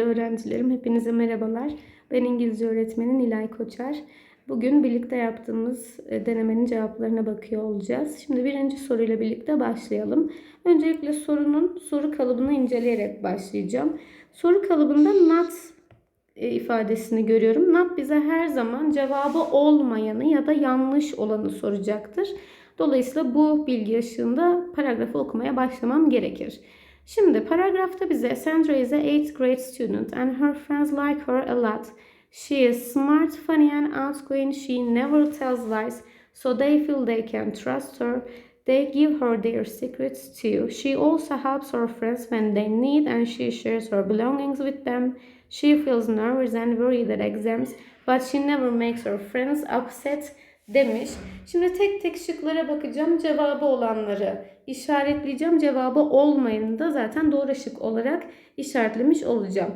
öğrencilerim, hepinize merhabalar. Ben İngilizce öğretmeni Nilay Koçer. Bugün birlikte yaptığımız e, denemenin cevaplarına bakıyor olacağız. Şimdi birinci soruyla birlikte başlayalım. Öncelikle sorunun soru kalıbını inceleyerek başlayacağım. Soru kalıbında not e, ifadesini görüyorum. Not bize her zaman cevabı olmayanı ya da yanlış olanı soracaktır. Dolayısıyla bu bilgi ışığında paragrafı okumaya başlamam gerekir. Şimdi paragrafta bize Sandra is a 8th grade student and her friends like her a lot. She is smart, funny and outgoing. She never tells lies, so they feel they can trust her. They give her their secrets too. She also helps her friends when they need and she shares her belongings with them. She feels nervous and worried at exams, but she never makes her friends upset demiş. Şimdi tek tek şıklara bakacağım. Cevabı olanları işaretleyeceğim. Cevabı olmayanı da zaten doğru şık olarak işaretlemiş olacağım.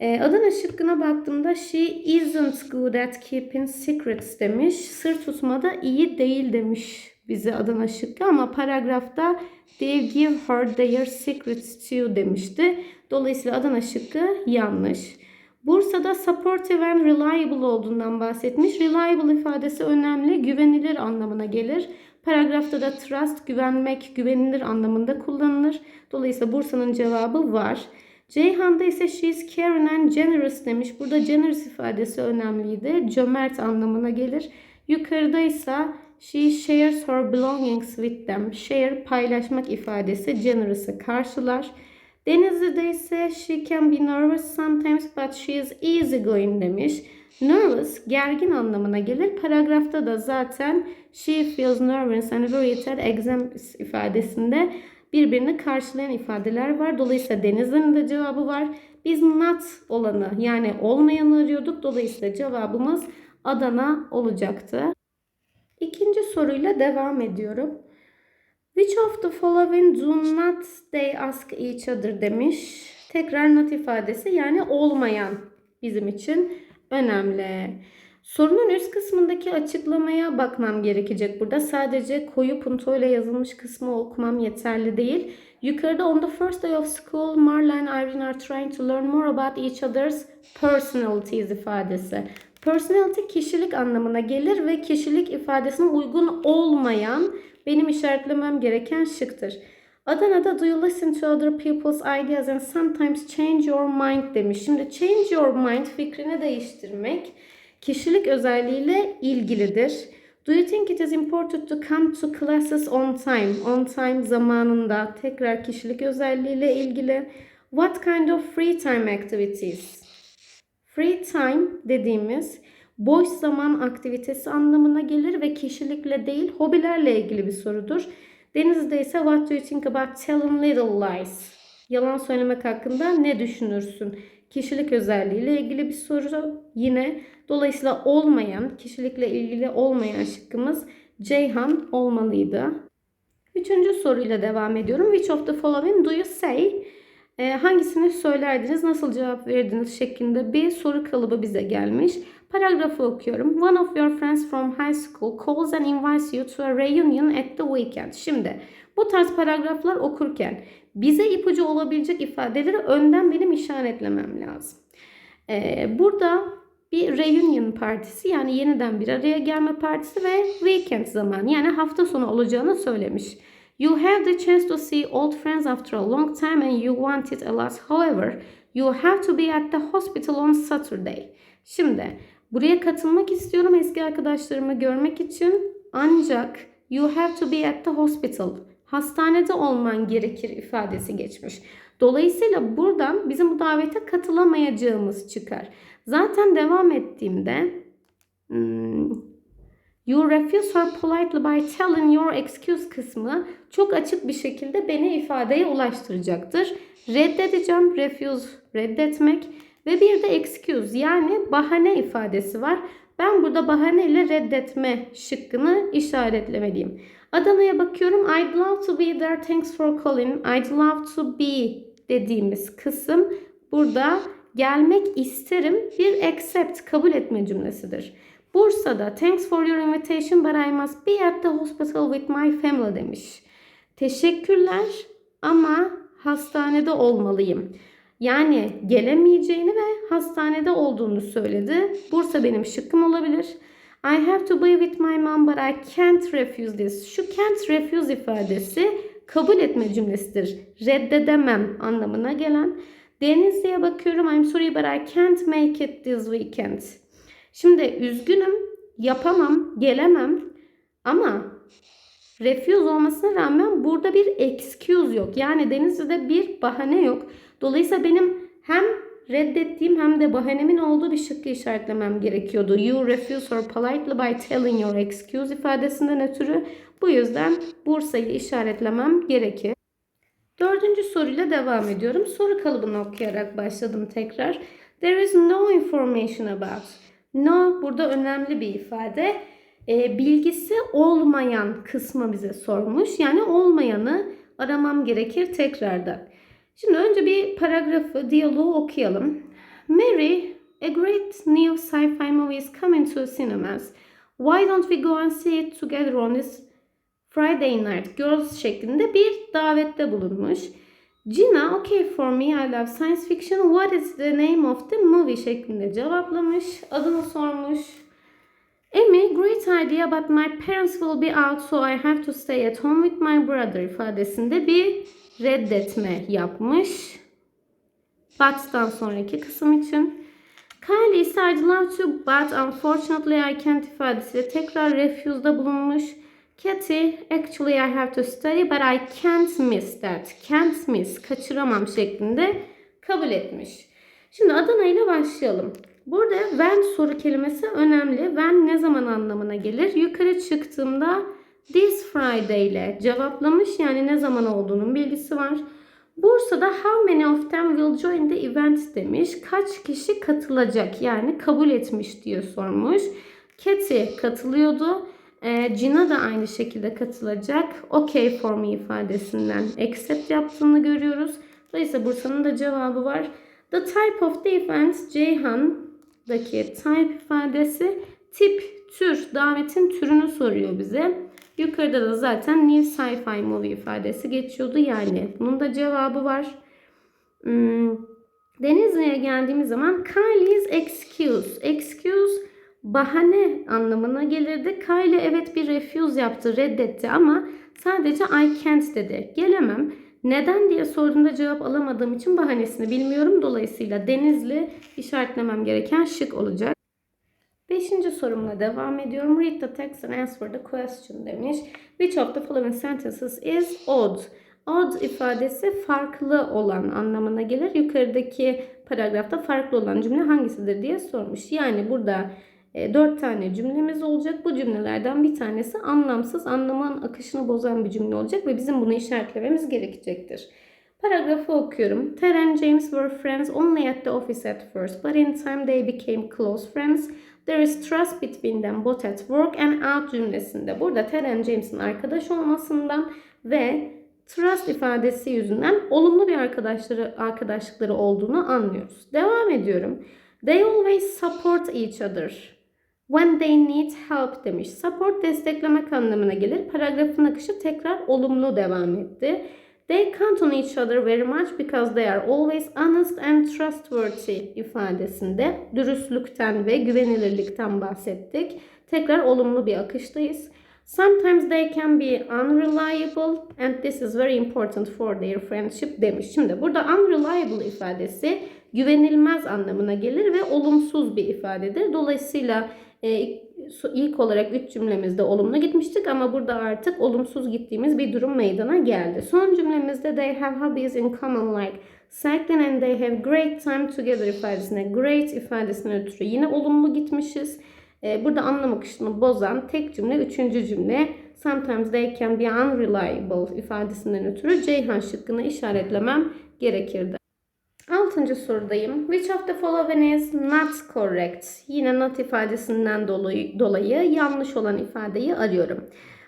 Ee, Adana şıkkına baktığımda she isn't good at keeping secrets demiş. Sır tutmada iyi değil demiş bize Adana şıkkı ama paragrafta they give her their secrets too demişti. Dolayısıyla Adana şıkkı yanlış. Bursa'da supportive and reliable olduğundan bahsetmiş. Reliable ifadesi önemli, güvenilir anlamına gelir. Paragrafta da trust, güvenmek, güvenilir anlamında kullanılır. Dolayısıyla Bursa'nın cevabı var. Ceyhan'da ise she's caring and generous demiş. Burada generous ifadesi önemliydi. Cömert anlamına gelir. Yukarıda ise she shares her belongings with them. Share paylaşmak ifadesi generous'ı karşılar. Denizli'de ise she can be nervous sometimes but she is easygoing demiş. Nervous gergin anlamına gelir. Paragrafta da zaten she feels nervous and worried at exams ifadesinde birbirini karşılayan ifadeler var. Dolayısıyla Denizli'nin de cevabı var. Biz not olanı yani olmayanı arıyorduk. Dolayısıyla cevabımız Adana olacaktı. İkinci soruyla devam ediyorum. Which of the following do not they ask each other demiş. Tekrar not ifadesi yani olmayan bizim için önemli. Sorunun üst kısmındaki açıklamaya bakmam gerekecek burada. Sadece koyu puntoyla yazılmış kısmı okumam yeterli değil. Yukarıda on the first day of school Marla and Irene are trying to learn more about each other's personalities ifadesi. Personality kişilik anlamına gelir ve kişilik ifadesine uygun olmayan benim işaretlemem gereken şıktır. Adana'da do you listen to other people's ideas and sometimes change your mind demiş. Şimdi change your mind fikrini değiştirmek kişilik özelliğiyle ilgilidir. Do you think it is important to come to classes on time? On time zamanında tekrar kişilik özelliğiyle ilgili. What kind of free time activities? Free time dediğimiz boş zaman aktivitesi anlamına gelir ve kişilikle değil hobilerle ilgili bir sorudur. Deniz'de ise what do you think about telling little lies? Yalan söylemek hakkında ne düşünürsün? Kişilik özelliğiyle ilgili bir soru yine. Dolayısıyla olmayan, kişilikle ilgili olmayan şıkkımız Ceyhan olmalıydı. Üçüncü soruyla devam ediyorum. Which of the following do you say? E, hangisini söylerdiniz, nasıl cevap verirdiniz şeklinde bir soru kalıbı bize gelmiş. Paragrafı okuyorum. One of your friends from high school calls and invites you to a reunion at the weekend. Şimdi bu tarz paragraflar okurken bize ipucu olabilecek ifadeleri önden benim işaretlemem lazım. Ee, burada bir reunion partisi yani yeniden bir araya gelme partisi ve weekend zamanı yani hafta sonu olacağını söylemiş. You have the chance to see old friends after a long time and you want it a lot. However, you have to be at the hospital on Saturday. Şimdi buraya katılmak istiyorum eski arkadaşlarımı görmek için ancak you have to be at the hospital. Hastanede olman gerekir ifadesi geçmiş. Dolayısıyla buradan bizim bu davete katılamayacağımız çıkar. Zaten devam ettiğimde hmm, You refuse her politely by telling your excuse kısmı çok açık bir şekilde beni ifadeye ulaştıracaktır. Reddedeceğim, refuse reddetmek ve bir de excuse yani bahane ifadesi var. Ben burada bahane ile reddetme şıkkını işaretlemeliyim. Adana'ya bakıyorum. I'd love to be there. Thanks for calling. I'd love to be dediğimiz kısım burada gelmek isterim bir accept kabul etme cümlesidir. Bursa'da thanks for your invitation but I must be at the hospital with my family demiş. Teşekkürler ama hastanede olmalıyım. Yani gelemeyeceğini ve hastanede olduğunu söyledi. Bursa benim şıkkım olabilir. I have to be with my mom but I can't refuse this. Şu can't refuse ifadesi kabul etme cümlesidir. Reddedemem anlamına gelen. Denizli'ye bakıyorum. I'm sorry but I can't make it this weekend. Şimdi üzgünüm, yapamam, gelemem ama refuse olmasına rağmen burada bir excuse yok. Yani Denizli'de bir bahane yok. Dolayısıyla benim hem reddettiğim hem de bahanemin olduğu bir şıkkı işaretlemem gerekiyordu. You refuse her politely by telling your excuse ifadesinden ötürü. Bu yüzden Bursa'yı işaretlemem gerekir. Dördüncü soruyla devam ediyorum. Soru kalıbını okuyarak başladım tekrar. There is no information about. No burada önemli bir ifade. E, bilgisi olmayan kısmı bize sormuş. Yani olmayanı aramam gerekir tekrardan. Şimdi önce bir paragrafı, diyaloğu okuyalım. Mary, a great new sci-fi movie is coming to cinemas. Why don't we go and see it together on this Friday night girls şeklinde bir davette bulunmuş. Gina, okay for me, I love science fiction. What is the name of the movie şeklinde cevaplamış. Adını sormuş. Amy, great idea but my parents will be out so I have to stay at home with my brother ifadesinde bir reddetme yapmış. But'tan sonraki kısım için. Kylie ise I'd love to but unfortunately I can't ifadesiyle tekrar refuse'da bulunmuş. Katy, actually I have to study but I can't miss that. Can't miss, kaçıramam şeklinde kabul etmiş. Şimdi Adana ile başlayalım. Burada when soru kelimesi önemli. When ne zaman anlamına gelir? Yukarı çıktığımda this Friday ile cevaplamış. Yani ne zaman olduğunun bilgisi var. Bursa'da how many of them will join the event demiş. Kaç kişi katılacak yani kabul etmiş diye sormuş. Katy katılıyordu. E, Gina da aynı şekilde katılacak. Okay for me ifadesinden accept yaptığını görüyoruz. Dolayısıyla Bursa'nın da cevabı var. The type of the event Ceyhan'daki type ifadesi tip, tür, davetin türünü soruyor bize. Yukarıda da zaten new sci-fi movie ifadesi geçiyordu yani. Bunun da cevabı var. Hmm. Denizli'ye geldiğimiz zaman Kylie's excuse. Excuse bahane anlamına gelirdi. Kylie evet bir refuse yaptı, reddetti ama sadece I can't dedi. Gelemem. Neden diye sorduğunda cevap alamadığım için bahanesini bilmiyorum. Dolayısıyla Denizli işaretlemem gereken şık olacak. Beşinci sorumla devam ediyorum. Read the text and answer the question demiş. Which of the following sentences is odd? Odd ifadesi farklı olan anlamına gelir. Yukarıdaki paragrafta farklı olan cümle hangisidir diye sormuş. Yani burada e, dört tane cümlemiz olacak. Bu cümlelerden bir tanesi anlamsız, anlamın akışını bozan bir cümle olacak ve bizim bunu işaretlememiz gerekecektir. Paragrafı okuyorum. Ted and James were friends only at the office at first, but in time they became close friends. There is trust between them both at work and out cümlesinde. Burada Ted and James'in arkadaş olmasından ve trust ifadesi yüzünden olumlu bir arkadaşları arkadaşlıkları olduğunu anlıyoruz. Devam ediyorum. They always support each other. When they need help demiş. Support desteklemek anlamına gelir. Paragrafın akışı tekrar olumlu devam etti. They count on each other very much because they are always honest and trustworthy ifadesinde dürüstlükten ve güvenilirlikten bahsettik. Tekrar olumlu bir akıştayız. Sometimes they can be unreliable and this is very important for their friendship demiş. Şimdi burada unreliable ifadesi güvenilmez anlamına gelir ve olumsuz bir ifadedir. Dolayısıyla ilk olarak üç cümlemizde olumlu gitmiştik ama burada artık olumsuz gittiğimiz bir durum meydana geldi. Son cümlemizde they have hobbies in common like cycling and they have great time together ifadesine, great ifadesine ötürü yine olumlu gitmişiz. E, burada anlam akışını bozan tek cümle üçüncü cümle. Sometimes they can be unreliable ifadesinden ötürü Ceyhan şıkkını işaretlemem gerekirdi. Altıncı sorudayım. Which of the following is not correct? Yine not ifadesinden dolayı, dolayı yanlış olan ifadeyi arıyorum.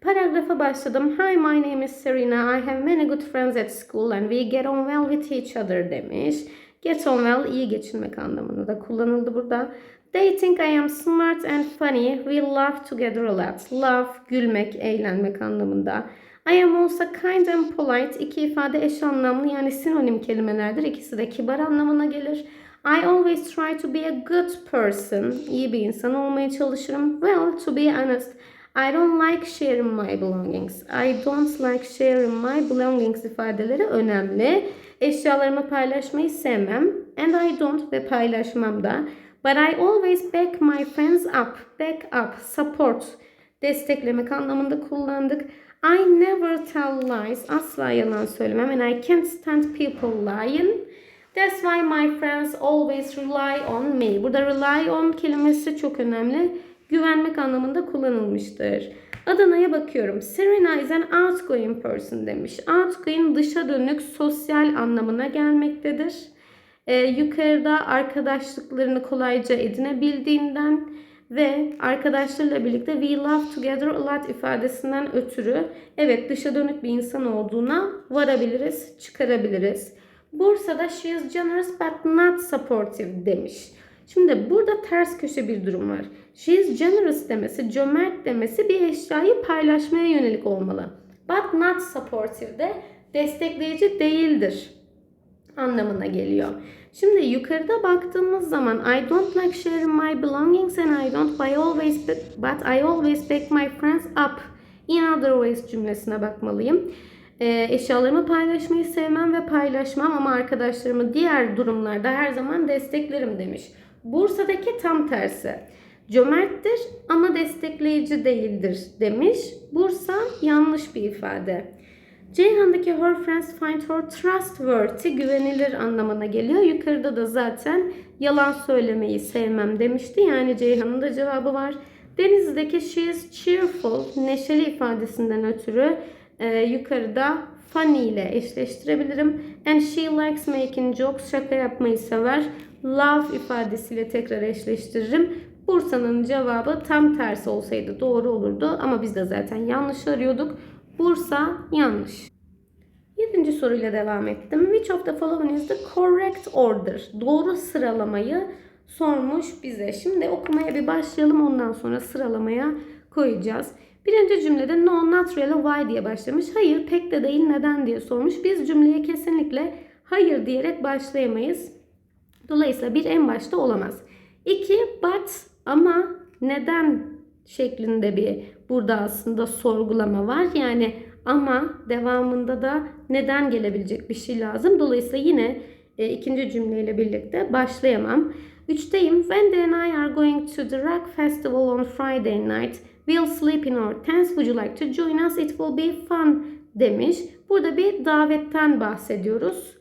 Paragrafa başladım. Hi, my name is Serena. I have many good friends at school and we get on well with each other demiş. Get on well iyi geçinmek anlamında da kullanıldı burada. They think I am smart and funny. We laugh together a lot. Laugh, gülmek, eğlenmek anlamında. I am also kind and polite. İki ifade eş anlamlı yani sinonim kelimelerdir. İkisi de kibar anlamına gelir. I always try to be a good person. İyi bir insan olmaya çalışırım. Well, to be honest, I don't like sharing my belongings. I don't like sharing my belongings ifadeleri önemli. Eşyalarımı paylaşmayı sevmem. And I don't ve paylaşmam da. But I always back my friends up. Back up, support. Desteklemek anlamında kullandık. I never tell lies. Asla yalan söylemem. And I can't stand people lying. That's why my friends always rely on me. Burada rely on kelimesi çok önemli. Güvenmek anlamında kullanılmıştır. Adana'ya bakıyorum. Serena is an outgoing person demiş. Outgoing dışa dönük sosyal anlamına gelmektedir. Ee, yukarıda arkadaşlıklarını kolayca edinebildiğinden ve arkadaşlarıyla birlikte we love together a lot ifadesinden ötürü evet dışa dönük bir insan olduğuna varabiliriz, çıkarabiliriz. Bursa'da she is generous but not supportive demiş. Şimdi burada ters köşe bir durum var. She is generous demesi, cömert demesi bir eşyayı paylaşmaya yönelik olmalı. But not supportive de destekleyici değildir anlamına geliyor. Şimdi yukarıda baktığımız zaman I don't like sharing my belongings and I don't buy always but I always back my friends up in other ways cümlesine bakmalıyım. E, eşyalarımı paylaşmayı sevmem ve paylaşmam ama arkadaşlarımı diğer durumlarda her zaman desteklerim demiş. Bursa'daki tam tersi. Cömerttir ama destekleyici değildir demiş. Bursa yanlış bir ifade. Ceyhan'daki her friends find her trustworthy güvenilir anlamına geliyor. Yukarıda da zaten yalan söylemeyi sevmem demişti. Yani Ceyhan'ın da cevabı var. Denizli'deki she is cheerful neşeli ifadesinden ötürü e, yukarıda funny ile eşleştirebilirim. And she likes making jokes şaka yapmayı sever. Love ifadesiyle tekrar eşleştiririm. Bursa'nın cevabı tam tersi olsaydı doğru olurdu ama biz de zaten yanlış arıyorduk. Bursa yanlış. Yedinci soruyla devam ettim. Which of the following is the correct order? Doğru sıralamayı sormuş bize. Şimdi okumaya bir başlayalım ondan sonra sıralamaya koyacağız. Birinci cümlede no not really why diye başlamış. Hayır pek de değil neden diye sormuş. Biz cümleye kesinlikle hayır diyerek başlayamayız. Dolayısıyla bir en başta olamaz. İki but ama neden şeklinde bir burada aslında sorgulama var. Yani ama devamında da neden gelebilecek bir şey lazım. Dolayısıyla yine e, ikinci cümleyle birlikte başlayamam. Üçteyim. When they and I are going to the rock festival on Friday night, we'll sleep in our tents. Would you like to join us? It will be fun demiş. Burada bir davetten bahsediyoruz.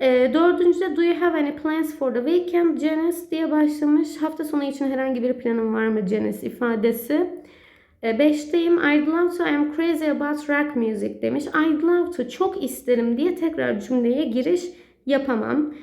E, dördüncüde do you have any plans for the weekend Janice diye başlamış. Hafta sonu için herhangi bir planın var mı Janice ifadesi. E, beşteyim I'd love to I am crazy about rock music demiş. I'd love to çok isterim diye tekrar cümleye giriş yapamam.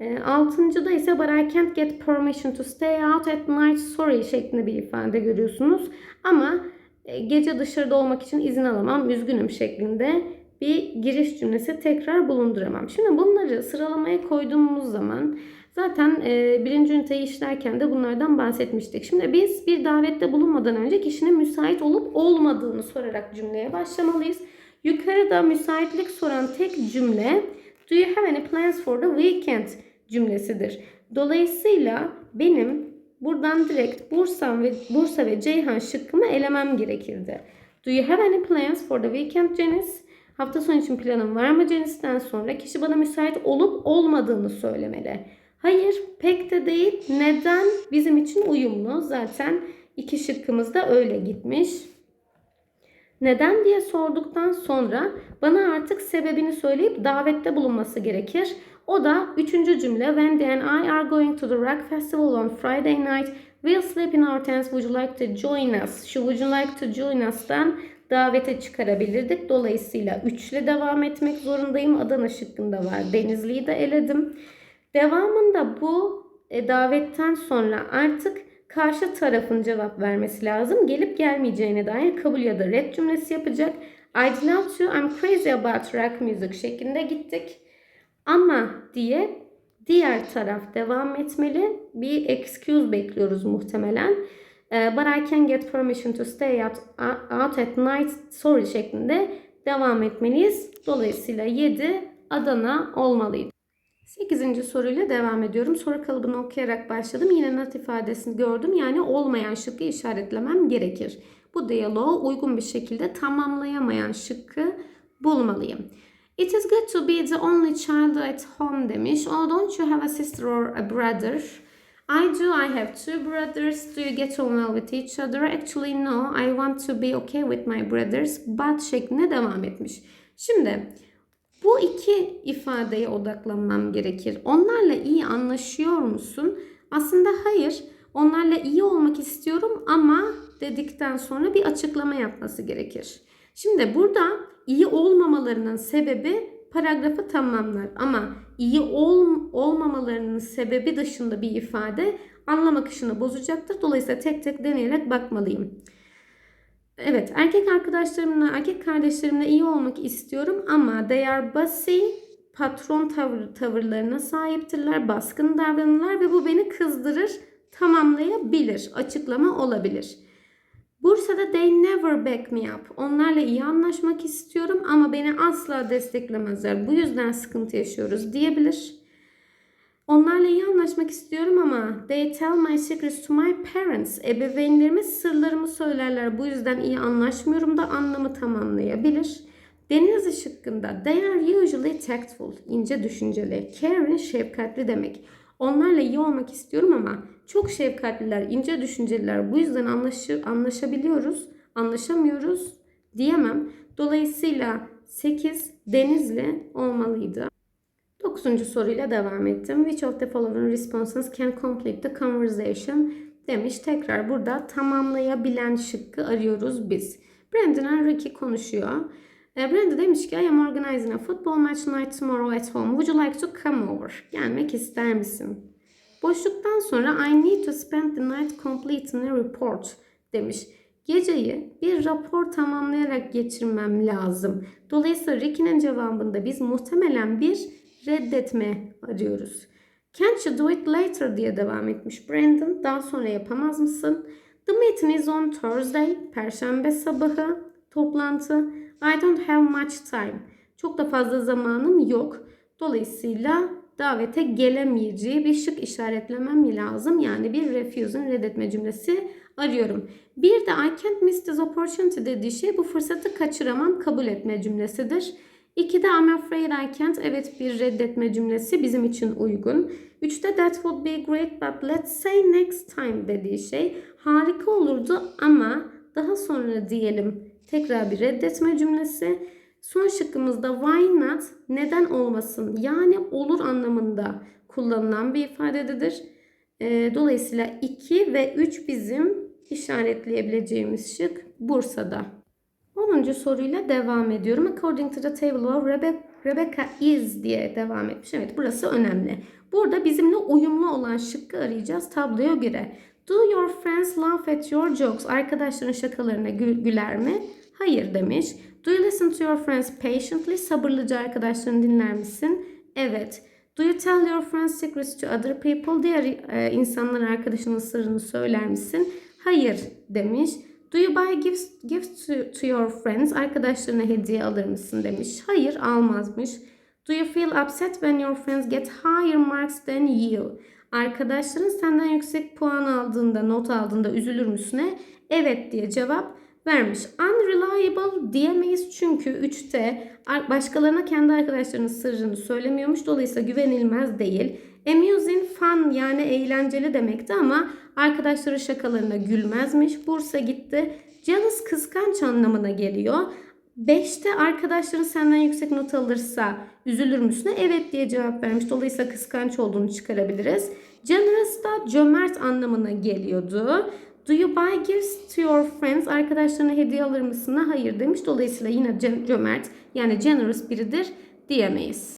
E, altıncıda ise but I can't get permission to stay out at night sorry şeklinde bir ifade görüyorsunuz. Ama e, gece dışarıda olmak için izin alamam üzgünüm şeklinde bir giriş cümlesi tekrar bulunduramam. Şimdi bunları sıralamaya koyduğumuz zaman zaten e, birinci üniteyi işlerken de bunlardan bahsetmiştik. Şimdi biz bir davette bulunmadan önce kişinin müsait olup olmadığını sorarak cümleye başlamalıyız. Yukarıda müsaitlik soran tek cümle Do you have any plans for the weekend cümlesidir. Dolayısıyla benim buradan direkt Bursa ve Bursa ve Ceyhan şıkkımı elemem gerekirdi. Do you have any plans for the weekend Janice? Hafta sonu için planın var mı Janice'den sonra kişi bana müsait olup olmadığını söylemeli. Hayır pek de değil. Neden? Bizim için uyumlu. Zaten iki şıkkımız da öyle gitmiş. Neden diye sorduktan sonra bana artık sebebini söyleyip davette bulunması gerekir. O da üçüncü cümle. When Dan and I are going to the rock festival on Friday night. We'll sleep in our tents. Would you like to join us? Şu would you like to join us'tan davete çıkarabilirdik. Dolayısıyla üçle devam etmek zorundayım. Adana şıkkında var. Denizli'yi de eledim. Devamında bu e, davetten sonra artık karşı tarafın cevap vermesi lazım. Gelip gelmeyeceğine dair kabul ya da red cümlesi yapacak. I'd love to, I'm crazy about rock music şeklinde gittik. Ama diye diğer taraf devam etmeli. Bir excuse bekliyoruz muhtemelen. But I can get permission to stay out, out at night sorry şeklinde devam etmeliyiz. Dolayısıyla 7 Adana olmalıydı. 8. soruyla devam ediyorum. Soru kalıbını okuyarak başladım. Yine not ifadesini gördüm. Yani olmayan şıkkı işaretlemem gerekir. Bu diyaloğu uygun bir şekilde tamamlayamayan şıkkı bulmalıyım. It is good to be the only child at home demiş. Oh don't you have a sister or a brother? I do. I have two brothers. Do you get on well with each other? Actually no. I want to be okay with my brothers. But şeklinde devam etmiş. Şimdi bu iki ifadeye odaklanmam gerekir. Onlarla iyi anlaşıyor musun? Aslında hayır. Onlarla iyi olmak istiyorum ama dedikten sonra bir açıklama yapması gerekir. Şimdi burada iyi olmamalarının sebebi paragrafı tamamlar ama iyi ol, olmamalarının sebebi dışında bir ifade anlam akışını bozacaktır. Dolayısıyla tek tek deneyerek bakmalıyım. Evet, erkek arkadaşlarımla, erkek kardeşlerimle iyi olmak istiyorum ama they are bossy, patron tavır, tavırlarına sahiptirler, baskın davranırlar ve bu beni kızdırır, tamamlayabilir, açıklama olabilir. Bursa'da they never back me up. Onlarla iyi anlaşmak istiyorum ama beni asla desteklemezler. Bu yüzden sıkıntı yaşıyoruz diyebilir. Onlarla iyi anlaşmak istiyorum ama they tell my secrets to my parents. Ebeveynlerime sırlarımı söylerler. Bu yüzden iyi anlaşmıyorum da anlamı tamamlayabilir. Deniz ışıkkında they are usually tactful, ince düşünceli. Caring, şefkatli demek. Onlarla iyi olmak istiyorum ama çok şefkatliler, ince düşünceliler. Bu yüzden anlaşı, anlaşabiliyoruz, anlaşamıyoruz diyemem. Dolayısıyla 8 denizli olmalıydı. 9. soruyla devam ettim. Which of the following responses can complete the conversation demiş. Tekrar burada tamamlayabilen şıkkı arıyoruz biz. Brandon and Ricky konuşuyor. E, Brenda demiş ki I am organizing a football match night tomorrow at home. Would you like to come over? Gelmek ister misin? Boşluktan sonra I need to spend the night completing a report demiş. Geceyi bir rapor tamamlayarak geçirmem lazım. Dolayısıyla Ricky'nin cevabında biz muhtemelen bir reddetme arıyoruz. Can't you do it later diye devam etmiş Brandon. Daha sonra yapamaz mısın? The meeting is on Thursday. Perşembe sabahı toplantı. I don't have much time. Çok da fazla zamanım yok. Dolayısıyla davete gelemeyeceği bir şık işaretlemem lazım. Yani bir refuse'un reddetme cümlesi arıyorum. Bir de I can't miss this opportunity dediği şey bu fırsatı kaçıramam kabul etme cümlesidir. İki de I'm afraid I can't. Evet bir reddetme cümlesi bizim için uygun. Üçte that would be great but let's say next time dediği şey harika olurdu ama daha sonra diyelim tekrar bir reddetme cümlesi. Son şıkkımızda why not neden olmasın yani olur anlamında kullanılan bir ifadededir. E, dolayısıyla 2 ve 3 bizim işaretleyebileceğimiz şık Bursa'da. 10. soruyla devam ediyorum. According to the table of Rebecca, is diye devam etmiş. Evet burası önemli. Burada bizimle uyumlu olan şıkkı arayacağız tabloya göre. Do your friends laugh at your jokes? Arkadaşların şakalarına gü- güler mi? Hayır demiş. Do you listen to your friends patiently? Sabırlıca arkadaşlarını dinler misin? Evet. Do you tell your friends secrets to other people? Diğer e, insanlara arkadaşının sırrını söyler misin? Hayır demiş. Do you buy gifts, gifts to, to your friends? Arkadaşlarına hediye alır mısın demiş. Hayır almazmış. Do you feel upset when your friends get higher marks than you? Arkadaşların senden yüksek puan aldığında, not aldığında üzülür müsün? Evet diye cevap vermiş. Unreliable diyemeyiz çünkü 3'te başkalarına kendi arkadaşlarının sırrını söylemiyormuş. Dolayısıyla güvenilmez değil. Amusing fun yani eğlenceli demekti ama arkadaşları şakalarına gülmezmiş. Bursa gitti. Jealous kıskanç anlamına geliyor. 5'te arkadaşların senden yüksek not alırsa üzülür müsün? Evet diye cevap vermiş. Dolayısıyla kıskanç olduğunu çıkarabiliriz. Generous da cömert anlamına geliyordu. Do you buy gifts to your friends? Arkadaşlarına hediye alır mısın? Hayır demiş. Dolayısıyla yine cömert yani generous biridir diyemeyiz.